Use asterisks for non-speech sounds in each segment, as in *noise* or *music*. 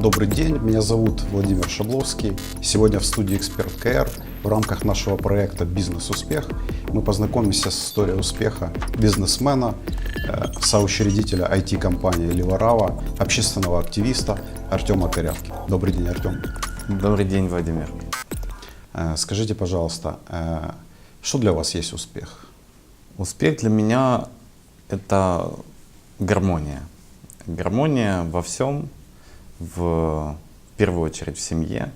Добрый день, меня зовут Владимир Шабловский. Сегодня в студии «Эксперт КР» в рамках нашего проекта «Бизнес-успех» мы познакомимся с историей успеха бизнесмена, э, соучредителя IT-компании «Ливарава», общественного активиста Артема Корявки. Добрый день, Артем. Добрый день, Владимир. Э, Скажите, пожалуйста, э, что для вас есть успех? Успех для меня — это гармония. Гармония во всем, в, в первую очередь в семье,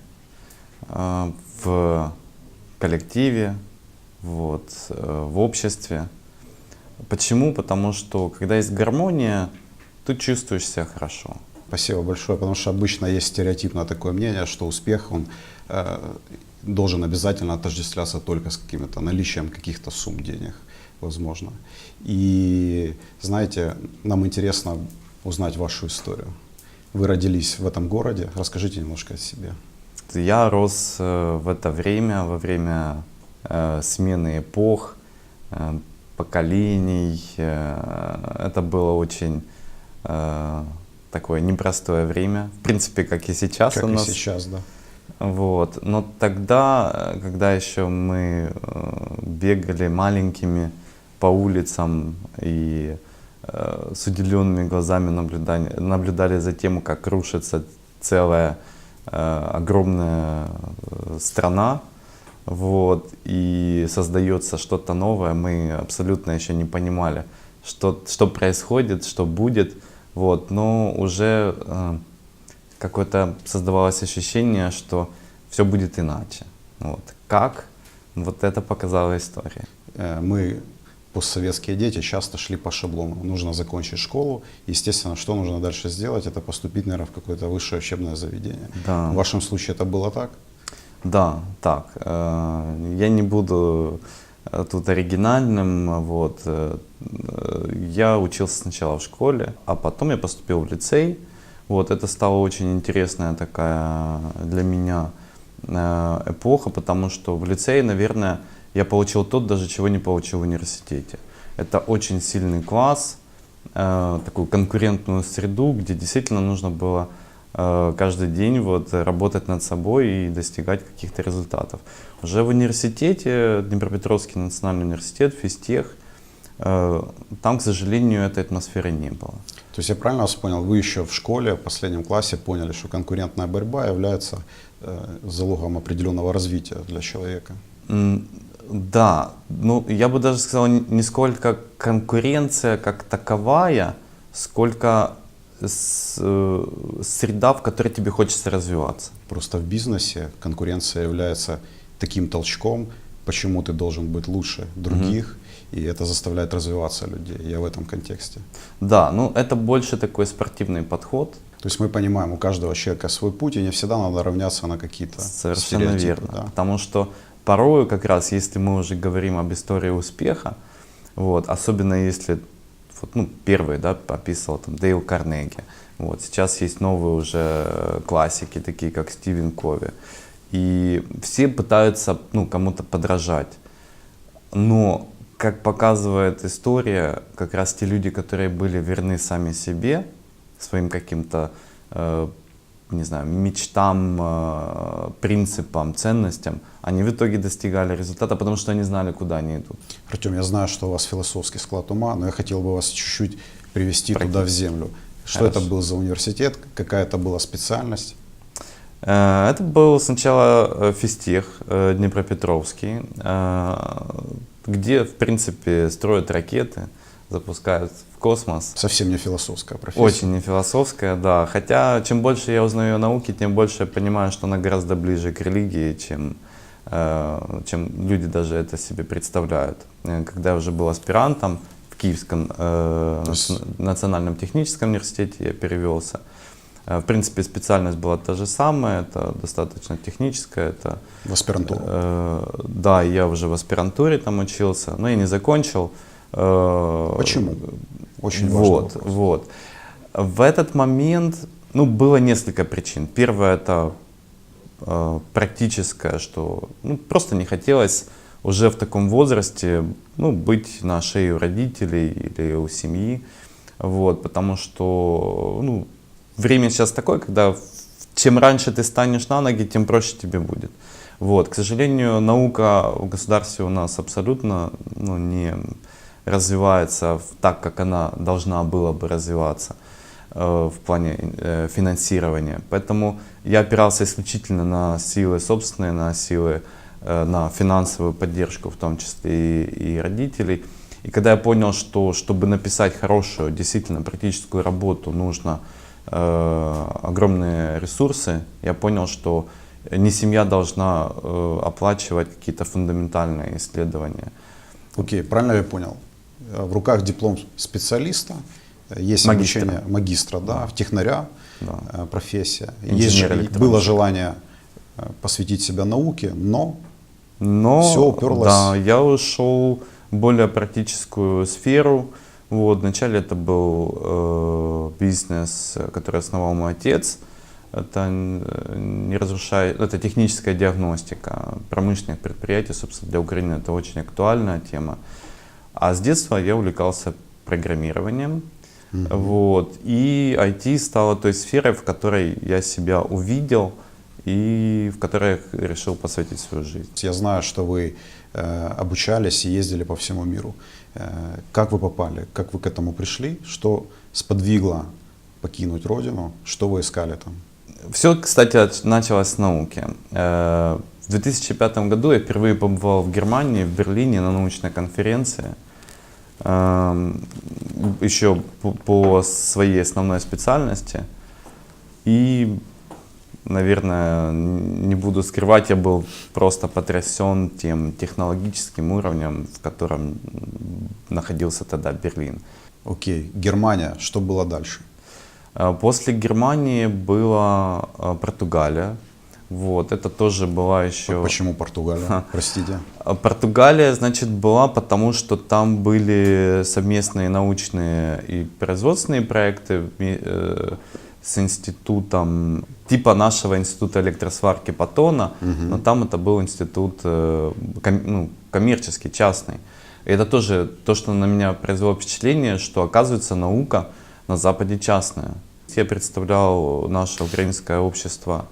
э, в коллективе, вот, э, в обществе. Почему? Потому что когда есть гармония, ты чувствуешь себя хорошо. Спасибо большое, потому что обычно есть стереотипное такое мнение, что успех, он э, должен обязательно отождествляться только с каким-то наличием каких-то сумм денег, возможно. И знаете, нам интересно узнать вашу историю. Вы родились в этом городе, расскажите немножко о себе. Я рос э, в это время, во время э, смены эпох, э, поколений. Это было очень такое непростое время. В принципе, как и сейчас Как у и нас. сейчас, да. Вот. Но тогда, когда еще мы бегали маленькими по улицам и с удивленными глазами наблюдали, наблюдали за тем, как рушится целая э, огромная э, страна, вот, и создается что-то новое, мы абсолютно еще не понимали, что, что происходит, что будет, вот, но уже э, какое-то создавалось ощущение, что все будет иначе. Вот. Как? Вот это показала история. Э, Мы, постсоветские дети, часто шли по шаблону. Нужно закончить школу. Естественно, что нужно дальше сделать? Это поступить, наверное, в какое-то высшее учебное заведение. Да. В вашем случае это было так? Да, так. э, Я не буду э, тут оригинальным. Вот. э, Я учился сначала в школе, а потом я поступил в лицей. Вот. Это стала очень интересная такая для меня эпоха, потому что в лицее, наверное, я получил то, даже чего не получил в университете. Это очень сильный класс, э, такую конкурентную среду, где действительно нужно было э, каждый день вот работать над собой и достигать каких-то результатов. Уже в университете, Днепропетровский национальный университет, физтех, э, там, к сожалению, этой атмосферы не было. То есть я правильно вас понял, вы еще в школе, в последнем классе поняли, что конкурентная борьба является э, залогом определенного развития для человека. Да, ну я бы даже сказал, не сколько конкуренция как таковая, сколько с- э, среда, в которой тебе хочется развиваться. Просто в бизнесе конкуренция является таким толчком, почему ты должен быть лучше других, и это заставляет развиваться людей. Я в этом контексте. Да, ну это больше такой спортивный подход. То есть мы понимаем, у каждого человека свой путь, и не всегда надо равняться на какие-то Совершенно верно. да. Потому что порою, как раз, если мы уже говорим об истории успеха, вот, особенно если вот, ну, первый, да, описывал там Дейл Карнеги, вот, сейчас есть новые уже э, классики, такие как Стивен Кови, и все пытаются, ну, кому-то подражать, но, как показывает история, как раз те люди, которые были верны сами себе, своим каким-то, э, не знаю, мечтам, э, принципам, ценностям, они в итоге достигали результата, потому что они знали, куда они идут. Артем, я знаю, что у вас философский склад ума, но я хотел бы вас чуть-чуть привести туда в землю. Что Хорошо. это был за университет, какая это была специальность? Э, Это был сначала э, физтех Днепропетровский, где, в принципе, строят ракеты, запускают космос. Совсем не философская профессия. Очень не философская, да. Хотя, чем больше я узнаю о науке, тем больше я понимаю, что она гораздо ближе к религии, чем, э, чем люди даже это себе представляют. Э, Когда я уже был аспирантом в Киевском э, национальном техническом университете, я перевелся. Э, В принципе, специальность была та же самая, это достаточно техническая, это В аспирантуру. Э, да, я уже в аспирантуре там учился, но я не закончил. Э, Почему? Очень важный вот, вопрос. вот. В этот момент, ну, было несколько причин. Первое это э, практическое, что ну, просто не хотелось уже в таком возрасте ну, быть на шее у родителей или у семьи. Вот, потому что ну, время сейчас такое, когда чем раньше ты станешь на ноги, тем проще тебе будет. Вот. К сожалению, наука в государстве у нас абсолютно ну, не развивается так, как она должна была бы развиваться э, в плане э, финансирования. Поэтому я опирался исключительно на силы собственные, на силы, э, на финансовую поддержку, в том числе и, и родителей. И когда я понял, что чтобы написать хорошую, действительно практическую работу, нужно э, огромные ресурсы, я понял, что не семья должна э, оплачивать какие-то фундаментальные исследования. Окей, правильно я понял? Э, В руках диплом специалиста, есть Магистра. обучение магистра, да, в технаря, Да. э, профессия. Инженер Есть было желание э, посвятить себя науке, но Но Всё уперлось. да, я ушел в более практическую сферу. Вот, вначале это был э, бизнес, который основал мой отец. Это не разрушает, это техническая диагностика промышленных предприятий, собственно, для Украины это очень актуальная тема. А с детства я увлекался программированием. Вот. И IT стало той сферой, в которой я себя увидел и в которой я решил посвятить свою жизнь. я знаю, что вы э, обучались и ездили по всему миру. Э, как вы попали? Как вы к этому пришли? Что сподвигло покинуть родину? Что вы искали там? Все, кстати, началось с науки. Э, В 2005 году я впервые побывал в Германии, в Берлине на научной конференции. Эм, Еще по- своей основной специальности. И, наверное, не буду скрывать, я был просто потрясен тем технологическим уровнем, в котором находился тогда Берлин. Окей, Германия. Что было дальше? А, После Германии была а, Португалия. Вот, это тоже была еще... Почему Португалия? Простите. А Португалия, значит, была потому, что там были совместные научные и производственные проекты э, с институтом, типа нашего института электросварки Патона, но там это был институт э, ком- ну, коммерческий, частный. И это тоже то, что на меня произвело впечатление, что оказывается наука на Западе частная. Я представлял наше украинское общество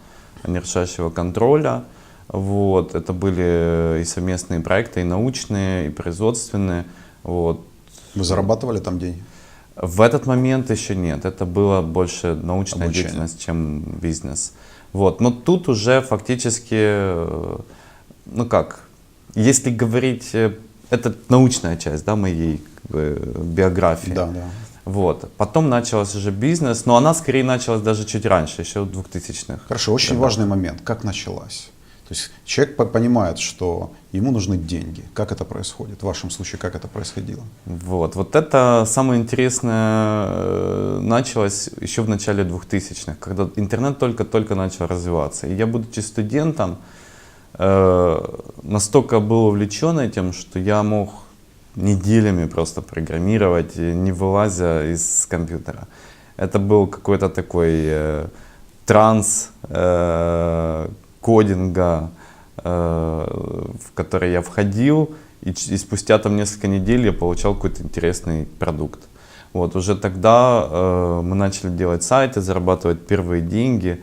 нерешающего контроля. Вот. Это были и совместные проекты, и научные, и производственные. Вот. Вы зарабатывали там деньги? В этот момент еще нет. Это было больше научная Обучение. деятельность, чем бизнес. Вот. Но тут уже фактически, э, ну как, если говорить, э, это научная часть да, моей как бы, биографии. Да, да. Вот. Потом началась уже бизнес, но она скорее началась даже чуть раньше, еще в 2000-х. Хорошо, очень важный момент. Как началась? То есть человек по- понимает, что ему нужны деньги. Как это происходит? В вашем случае, как это происходило? Вот, вот это самое интересное э, началось еще в начале 2000-х, когда интернет только-только начал развиваться. И я, будучи студентом, э, настолько был увлечен этим, что я мог неделями просто программировать, э, не вылазя из компьютера. Это был какой-то такой э, транс э, кодинга, э, в который я входил, и, и спустя там несколько недель я получал какой-то интересный продукт. Вот, уже тогда э, мы начали делать сайты, зарабатывать первые деньги.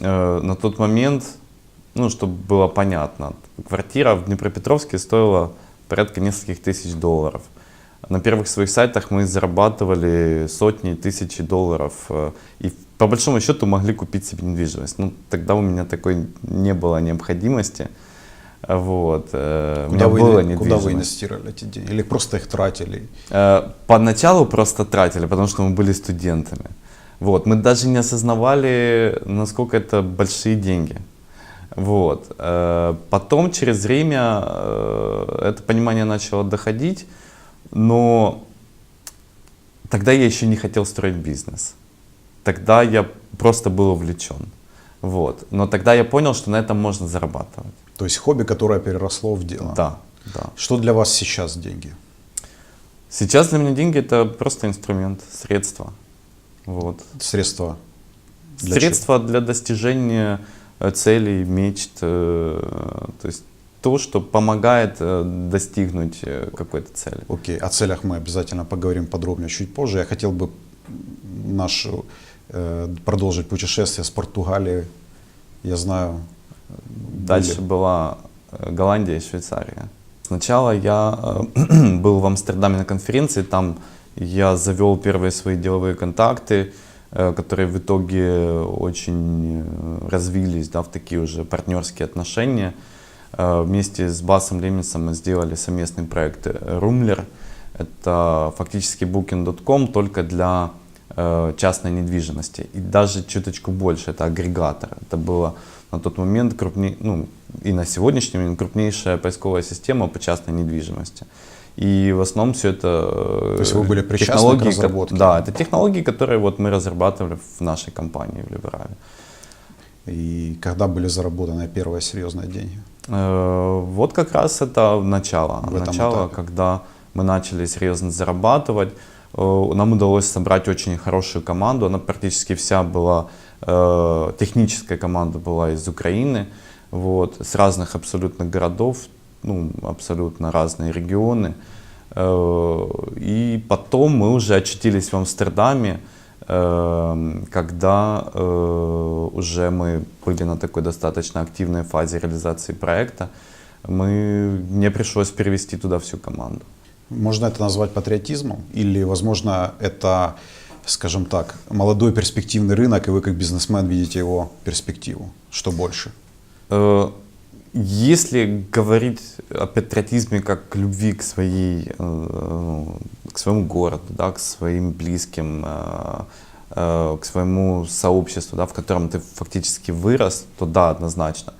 Э, на тот момент, ну, чтобы было понятно, квартира в Днепропетровске стоила порядка нескольких тысяч долларов. На первых своих сайтах мы зарабатывали сотни, тысячи долларов. э, И по большому счету могли купить себе недвижимость. Ну, тогда у меня такой не было необходимости. Вот. э, У Куда меня вы, была куда вы инвестировали эти деньги? Или просто их тратили? Э, Поначалу просто тратили, потому что мы были студентами. Вот. Мы даже не осознавали, насколько это большие деньги. Вот. Э, Потом, через время, э, это понимание начало доходить, но тогда я еще не хотел строить бизнес. Тогда я просто был увлечен. Вот. Но тогда я понял, что на этом можно зарабатывать. То есть хобби, которое переросло в дело. Да, да. Что для вас сейчас деньги? Сейчас для меня деньги это просто инструмент, средство. Вот. Средства для Средства для достижения целей, мечт, э, то есть то, что помогает э, достигнуть э, какой-то цели. Окей, о целях мы обязательно поговорим подробнее чуть позже. Я хотел бы нашу э, продолжить путешествие с Португалии. Я знаю. э, Дальше были- была э, Голландия и Швейцария. Сначала я э, *clears throat* был в Амстердаме на конференции, там я завел первые свои деловые контакты, э, которые в итоге очень э, развились да, в такие уже партнерские отношения. Э, Вместе с Басом Леминсом мы сделали совместный проект Rumler. Это фактически Booking.com только для э, частной недвижимости. И даже чуточку больше, это агрегатор. Это было на тот момент крупней, ну, и на сегодняшний момент крупнейшая поисковая система по частной недвижимости. И в основном все это э, То есть вы были к технологии, ко- разработке? Да, это технологии, которые вот мы разрабатывали в нашей компании в Либерале. И когда были заработаны первые серьезные деньги? Э, Вот как раз это начало. В начало, этапе. когда мы начали серьезно зарабатывать. Э, Нам удалось собрать очень хорошую команду. Она практически вся была, техническая команда была из Украины, вот, с разных абсолютно городов, ну, абсолютно разные регионы. Э, И потом мы уже очутились в Амстердаме, э, когда э, уже мы были на такой достаточно активной фазе реализации проекта, мы, мне пришлось перевести туда всю команду. Можно это назвать патриотизмом? Или, возможно, это, скажем так, молодой перспективный рынок, и вы как бизнесмен видите его перспективу? Что больше? Если говорить о патриотизме как любви к своей, э, к своему городу, да, к своим близким, э, э, к своему сообществу, да, в котором ты фактически вырос, то да, однозначно.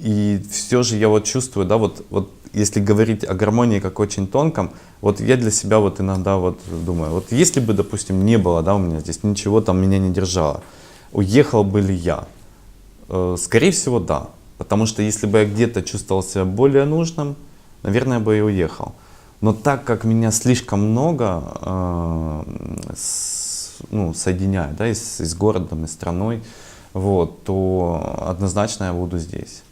И все же я вот чувствую, да, вот, вот если говорить о гармонии как очень тонком, вот я для себя вот иногда вот думаю, вот если бы, допустим, не было, да, у меня здесь ничего там меня не держало, уехал бы ли я? Э, Скорее всего, да. Потому что если бы я где-то чувствовал себя более нужным, наверное, бы и уехал. Но так как меня слишком много э, ну, соединяет, да, и с, и с городом, и страной, вот, то однозначно я буду здесь.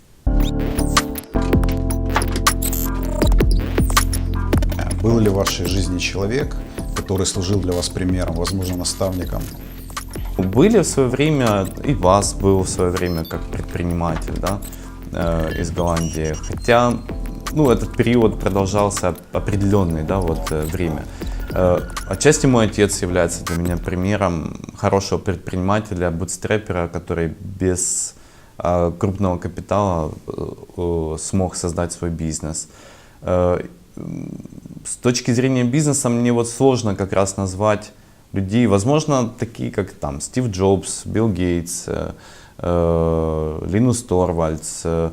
Был ли в вашей жизни человек, который служил для вас примером, возможно, наставником? Были в свое время, и вас был в свое время как предприниматель, да, э, из Голландии. Хотя, ну, этот период продолжался определенное, да, вот э, время. Э, отчасти мой отец является для меня примером хорошего предпринимателя, бутстрепера, который без э, крупного капитала э, э, смог создать свой бизнес. Э, с точки зрения бизнеса мне вот сложно как раз назвать людей, возможно, такие как там Стив Джобс, Билл Гейтс, э, э, Линус Торвальдс, э,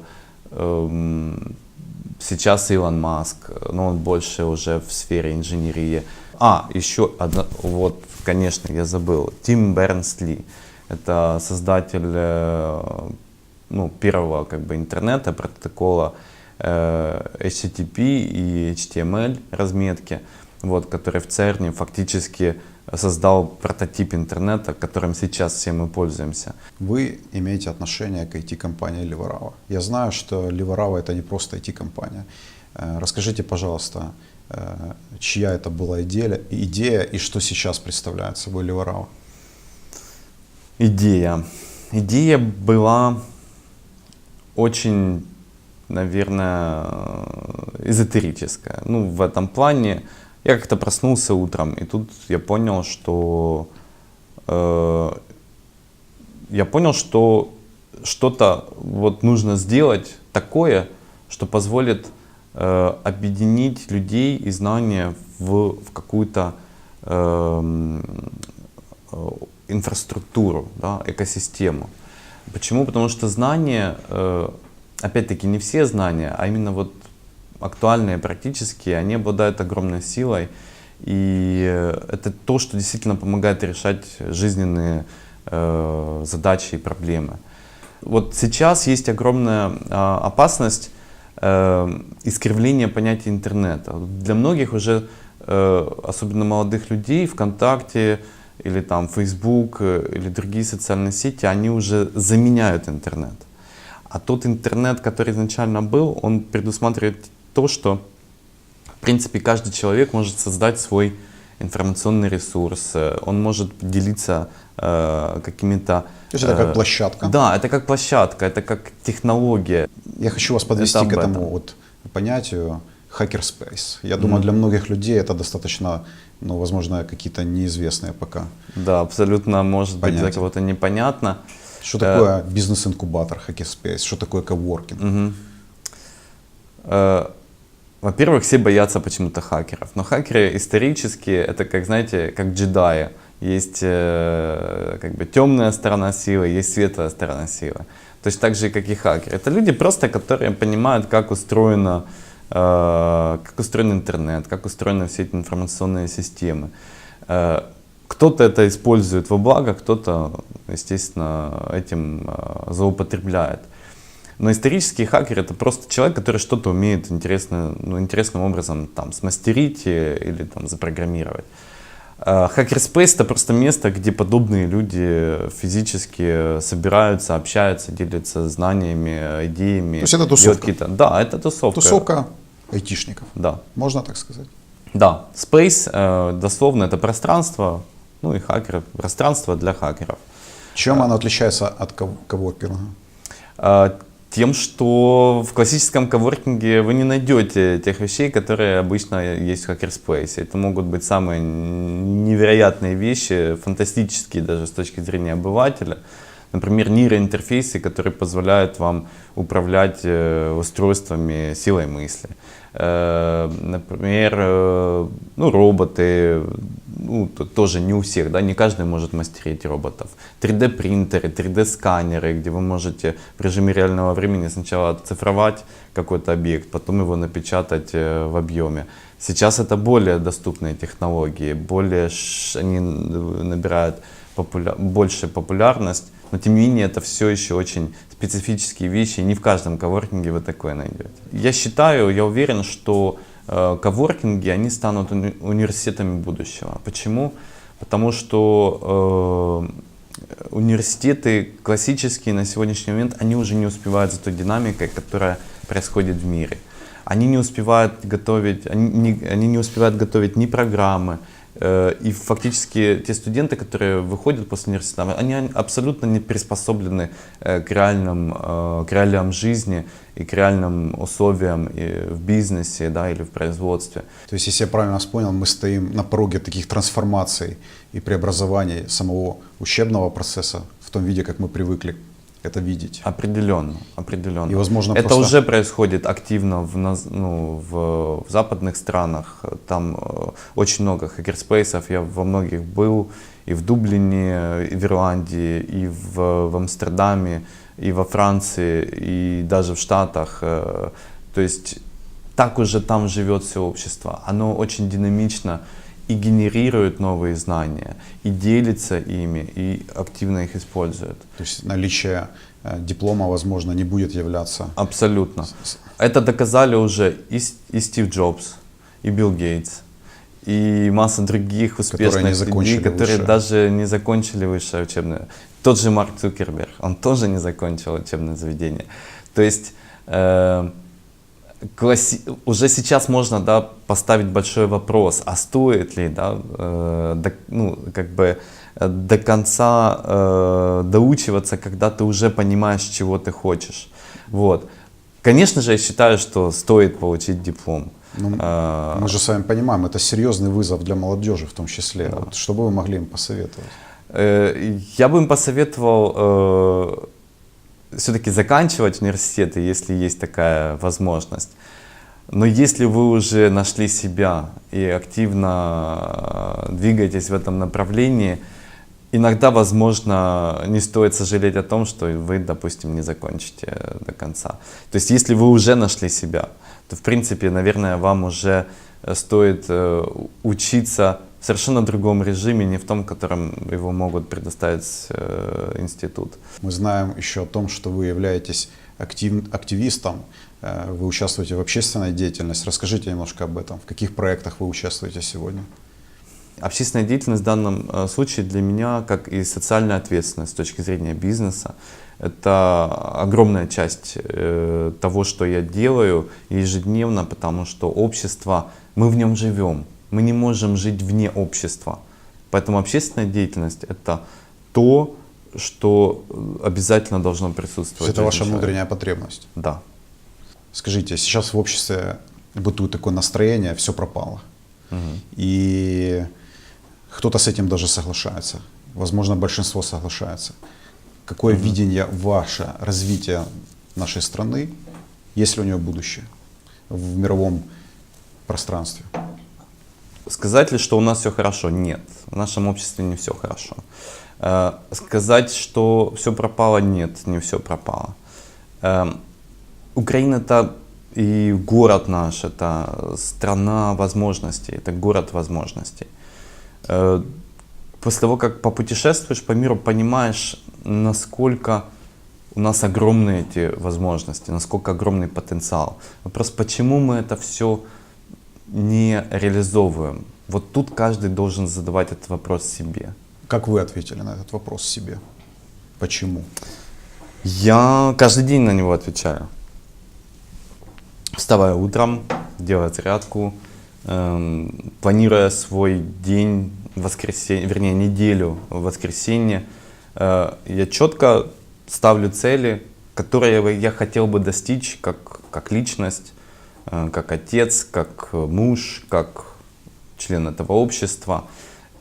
эм, сейчас Илон Маск, но он больше уже в сфере инженерии. А, еще одна, вот, конечно, я забыл, Тим Бернс-Ли. Это создатель э, ну, первого как бы интернета, протокола э, HTTP и HTML разметки, вот, который в ЦЕРНе фактически создал прототип интернета, которым сейчас все мы пользуемся. Вы имеете отношение к IT-компании Ливарава. Я знаю, что Ливарава это не просто IT-компания. Э, Расскажите, пожалуйста, э, чья это была идея, идея и что сейчас представляет собой Ливарава? Идея. Идея была очень, наверное, э, эзотерическая. Ну, в этом плане я как-то проснулся утром, и тут я понял, что э, я понял, что что-то вот нужно сделать такое, что позволит э, объединить людей и знания в, в какую-то эм, э, инфраструктуру, да, экосистему. Почему? Потому что знания, э, опять-таки не все знания, а именно вот актуальные, практические, они обладают огромной силой. И э, это то, что действительно помогает решать жизненные э, задачи и проблемы. Вот сейчас есть огромная а, опасность э, искривления понятия интернета. Для многих уже, э, особенно молодых людей, ВКонтакте или там Facebook э, или другие социальные сети, они уже заменяют интернет. А тот интернет, который изначально был, он предусматривает то, что в принципе каждый человек может создать свой информационный ресурс, э, он может делиться э, какими-то... То есть это как э, площадка? Да, это как площадка, это как технология. Я хочу вас подвести Это к этому этом. вот понятию хакерспейс. Я думаю, для многих людей это достаточно, ну, возможно, какие-то неизвестные пока. Да, абсолютно может быть Понятно. для кого-то непонятно. Что Э, такое бизнес-инкубатор хакерспейс? Что такое коворкинг? Э, Во-первых, все боятся почему-то хакеров. Но хакеры исторически, это как, знаете, как джедаи. Есть э, как бы темная сторона силы, есть светлая сторона силы. Точно так же, как и хакеры. Это люди просто, которые понимают, как устроено, э, как устроен интернет, как устроены все эти информационные системы. Э, кто-то это использует во благо, кто-то, естественно, этим э, злоупотребляет. Но исторический хакер это просто человек, который что-то умеет интересно, ну, интересным образом там, смастерить э, или там, запрограммировать. А Хакерспейс это просто место, где подобные люди физически собираются, общаются, делятся знаниями, идеями. То есть это тусовка? Да, это тусовка. Тусовка айтишников. Да. Можно так сказать? Да, Space э, дословно это пространство, ну и хакеры, пространство для хакеров. Чем оно отличается от ков- коворкинга? Тем, что в классическом коворкинге вы не найдете тех вещей, которые обычно есть в хакерспейсе. Это могут быть самые невероятные вещи, фантастические даже с точки зрения обывателя. Например, нейроинтерфейсы, которые позволяют вам управлять э, устройствами силой мысли. Например, ну, роботы, ну, тоже не у всех, да, не каждый может мастерить роботов. 3D-принтеры, 3D-сканеры, где вы можете в режиме реального времени сначала оцифровать какой-то объект, потом его напечатать э, в объеме. Сейчас это более доступные технологии, более они набирают популя- больше популярность, но тем не менее это все еще очень специфические вещи, не в каждом коворкинге вы такое найдете. Я считаю, я уверен, что э, коворкинги, они станут уни- университетами будущего. Почему? Потому что э, университеты классические на сегодняшний момент, они уже не успевают за той динамикой, которая происходит в мире. Они не успевают готовить, они не, они не успевают готовить ни программы, и фактически те студенты, которые выходят после университета, они абсолютно не приспособлены э, к, реальным, э, к реалиям жизни и к реальным условиям и в бизнесе да, или в производстве. То есть, если я правильно вас понял, мы стоим на пороге таких трансформаций и преобразований самого учебного процесса в том виде, как мы привыкли это видеть. Определенно, определенно. И, возможно, это просто- уже происходит активно в, ну, в, в западных странах. Там э, очень много хакерспейсов. Я во многих был и в Дублине, и в Ирландии, и в, в Амстердаме, и во Франции, и даже в Штатах. Э, То есть так уже там живет все общество. Оно очень динамично и генерирует новые знания, и делится ими, и активно их использует. То есть наличие э, диплома, возможно, не будет являться Абсолютно. Это доказали уже и, и Стив Джобс, и Билл Гейтс, и масса других успешных закончили людей, которые высшее. даже не закончили высшее учебное. Тот же Марк Цукерберг, он тоже не закончил учебное заведение. То есть э, класси- уже сейчас можно да, поставить большой вопрос, а стоит ли да, э, до, ну, как бы, э, до конца э, доучиваться, когда ты уже понимаешь, чего ты хочешь. Вот. Конечно же, я считаю, что стоит получить диплом. Ну, А, Мы же с вами понимаем, это серьезный вызов для молодежи в том числе. Вот что бы вы могли им посоветовать? Э, Я бы им посоветовал все-таки заканчивать университеты, если есть такая возможность. Но если вы уже нашли себя и активно э, двигаетесь в этом направлении, иногда, возможно, не стоит сожалеть о том, что вы, допустим, не закончите до конца. То есть, если вы уже нашли себя, то, в принципе, наверное, вам уже э, стоит э, учиться совершенно другом режиме, не в том, в котором его могут предоставить э, институт. Мы знаем еще о том, что вы являетесь актив- активистом, э, вы участвуете в общественной деятельности. Расскажите немножко об этом. В каких проектах вы участвуете сегодня? Общественная деятельность в данном э, случае для меня, как и социальная ответственность с точки зрения бизнеса, это огромная часть э, того, что я делаю ежедневно, потому что общество, мы в нем живем. Мы не можем жить вне общества. Поэтому общественная деятельность – это то, что э, обязательно должно присутствовать. это ваша человека. внутренняя потребность. Да. Скажите, сейчас в обществе бытует такое настроение, все пропало. Мгм. И кто-то с этим даже соглашается. Возможно, большинство соглашается. Какое видение ваше развития нашей страны, есть ли у нее будущее в мировом пространстве? Сказать ли, что у нас все хорошо? Нет. В нашем обществе не все хорошо. Э, Сказать, что все пропало? Нет, не все пропало. Эм, Украина это и город наш, это страна возможностей, это город возможностей. Э, После того, как попутешествуешь по миру, понимаешь, насколько у нас огромные эти возможности, насколько огромный потенциал. Вопрос, почему мы это все не реализовываем? Вот тут каждый должен задавать этот вопрос себе. Как вы ответили на этот вопрос себе? Почему? Я каждый день на него отвечаю. Вставая утром, делая зарядку, эм, планируя свой день, воскресенье, вернее неделю в воскресенье, э, я четко ставлю цели, которые я хотел бы достичь как, как личность, как отец, как э, муж, как член этого общества,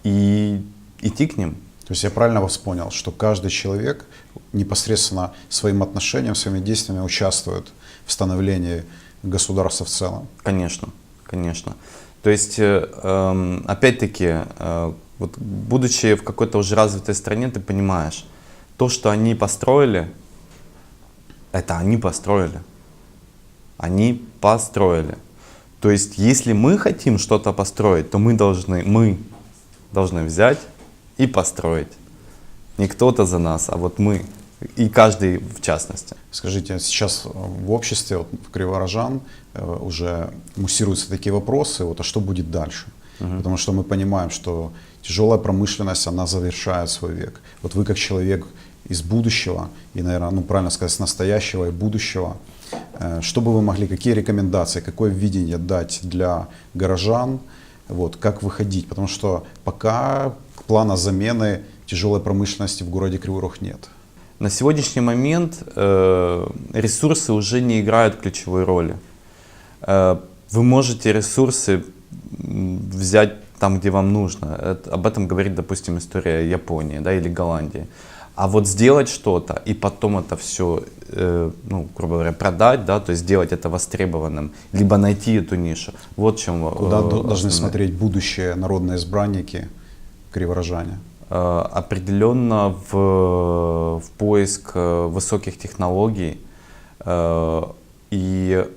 и идти к ним. То есть я правильно вас понял, что каждый человек непосредственно своим отношением, своими действиями участвует в становлении государства в целом. Конечно, конечно. То есть, э, эм, опять-таки, э, вот, будучи в какой-то уже развитой стране, ты понимаешь, то, что они построили, это они построили. Они построили. То есть, если мы хотим что-то построить, то мы должны, мы должны взять и построить. Не кто-то за нас, а вот мы. И каждый в частности. Скажите, сейчас в обществе, вот, в Криворожан, э, уже муссируются такие вопросы, вот, а что будет дальше? Потому что мы понимаем, что тяжелая промышленность, она завершает свой век. Вот вы как человек из будущего, и, наверное, ну, правильно сказать, с настоящего и будущего, что бы вы могли, какие рекомендации, какое видение дать для горожан, вот, как выходить? Потому что пока плана замены тяжелой промышленности в городе Кривой Рог нет. На сегодняшний момент э, ресурсы уже не играют ключевой роли. Э, вы можете ресурсы взять там, где вам нужно. Об этом говорит, допустим, история Японии да, или Голландии. А вот сделать что-то и потом это все, ну, грубо говоря, продать, да, то есть сделать это востребованным, либо найти эту нишу. Вот чем э, Куда до- должны смотреть будущие народные избранники криворожане? Э, определенно в, в поиск э, высоких технологий э, и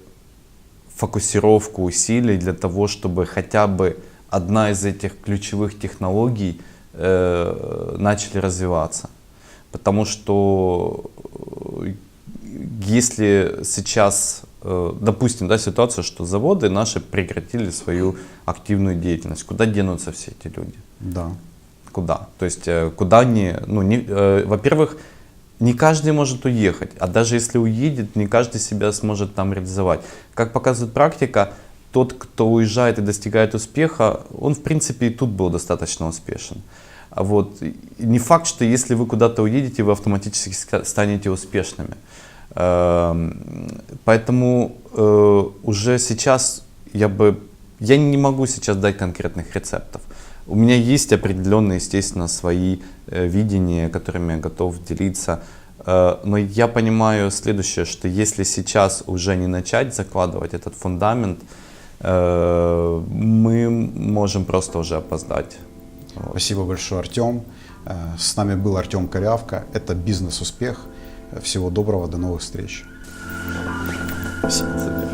фокусировку усилий для того, чтобы хотя бы одна из этих ключевых технологий э, начали развиваться. Потому что э, если сейчас, э, допустим, да, ситуация, что заводы наши прекратили свою активную деятельность, куда денутся все эти люди? Да. Куда? То есть э, куда они, ну, не, э, во-первых, не каждый может уехать, а даже если уедет, не каждый себя сможет там реализовать. Как показывает практика, тот, кто уезжает и достигает успеха, он в принципе и тут был достаточно успешен. А вот не факт, что если вы куда-то уедете, вы автоматически станете успешными. Эм, Поэтому э, уже сейчас я бы, я не могу сейчас дать конкретных рецептов. У меня есть определенные, естественно, свои э, видения, которыми я готов делиться. Э, но я понимаю следующее, что если сейчас уже не начать закладывать этот фундамент, мы можем просто уже опоздать. Спасибо большое, Артем. Э, С нами был Артем Корявка. Это «Бизнес-успех». Всего доброго, до новых встреч. Спасибо.